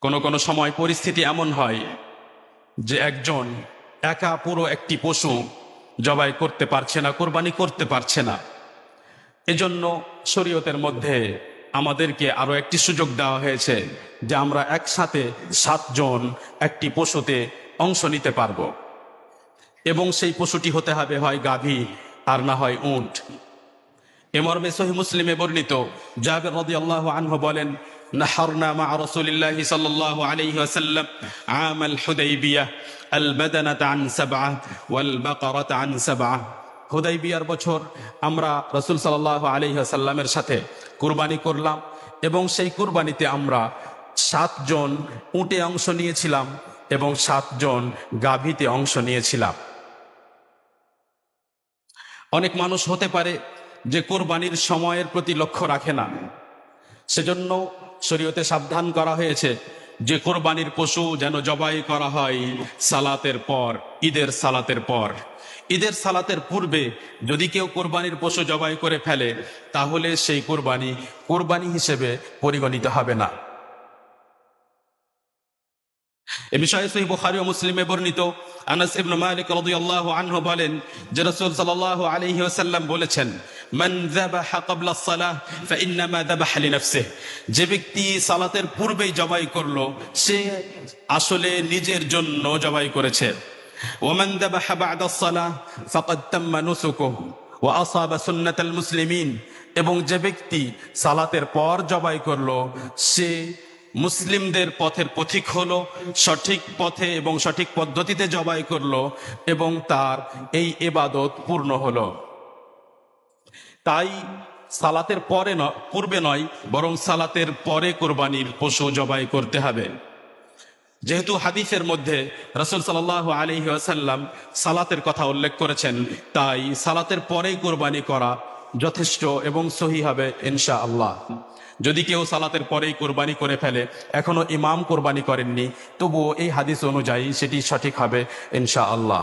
কোনো কোনো সময় পরিস্থিতি এমন হয় যে একজন একা পুরো একটি পশু জবাই করতে পারছে না, কোরবানি করতে পারছে না। এজন্য শরীয়তের মধ্যে আমাদেরকে আরও একটি সুযোগ দেওয়া হয়েছে যে আমরা একসাথে সাতজন একটি পশুতে অংশ নিতে পারব। এবং সেই পশুটি হতে হবে হয় গাভী, আর না হয় উট। এমর্মে সহি মুসলিমে বর্ণিত জাবের রাদিয়াল্লাহু আনহু বলেন نحرنا مع رسول الله صلى الله عليه وسلم عام الحديبية البدنة عن سبعة والبقرة عن سبعة হুদাইবিয়ার বছর আমরা রসুল সাল্লাহ আলহিহাসাল্লামের সাথে কুরবানি করলাম এবং সেই কুরবানিতে আমরা সাতজন উটে অংশ নিয়েছিলাম এবং সাতজন গাভীতে অংশ নিয়েছিলাম অনেক মানুষ হতে পারে যে কোরবানির সময়ের প্রতি লক্ষ্য রাখে না সেজন্য শরীয়তে সাবধান করা হয়েছে যে কোরবানির পশু যেন জবাই করা হয় সালাতের পর, ঈদের সালাতের পর। ঈদের সালাতের পূর্বে যদি কেউ কোরবানির পশু জবাই করে ফেলে, তাহলে সেই কোরবানি কোরবানি হিসেবে পরিগণিত হবে না। এ বিষয়ে মুসলিমে বর্ণিত আনাস বলেন যে সাল্লাল্লাহু আলাইহি বলেছেন মান যাবাহা ক্বাবলা আস-সালাহ ফাইন্নামা যাবাহা লিনাফসিহি। যে ব্যক্তি সালাতের পূর্বেই জবাই করল, সে আসলে নিজের জন্য জবাই করেছে। ওমান যাবাহা বা'দা আস-সালাহ ফাকাদ তাম্মা নুসুকুহু ওয়া আসাবা সুন্নাতাল মুসলিমিন। এবং যে ব্যক্তি সালাতের পর জবাই করল, সে মুসলিমদের পথের পথিক হলো, সঠিক পথে এবং সঠিক পদ্ধতিতে জবাই করল এবং তার এই এবাদত পূর্ণ হলো। তাই সালাতের পরে পূর্বে নয়, বরং সালাতের পরে কোরবানির পশু জবাই করতে হবে। যেহেতু হাদিসের মধ্যে রসুল সাল আলী আসাল্লাম সালাতের কথা উল্লেখ করেছেন, তাই সালাতের পরেই কোরবানি করা যথেষ্ট এবং সহি হবে ইনশা আল্লাহ যদি কেউ সালাতের পরেই কোরবানি করে ফেলে, এখনও ইমাম কোরবানি করেননি, তবুও এই হাদিস অনুযায়ী সেটি সঠিক হবে ইনশা আল্লাহ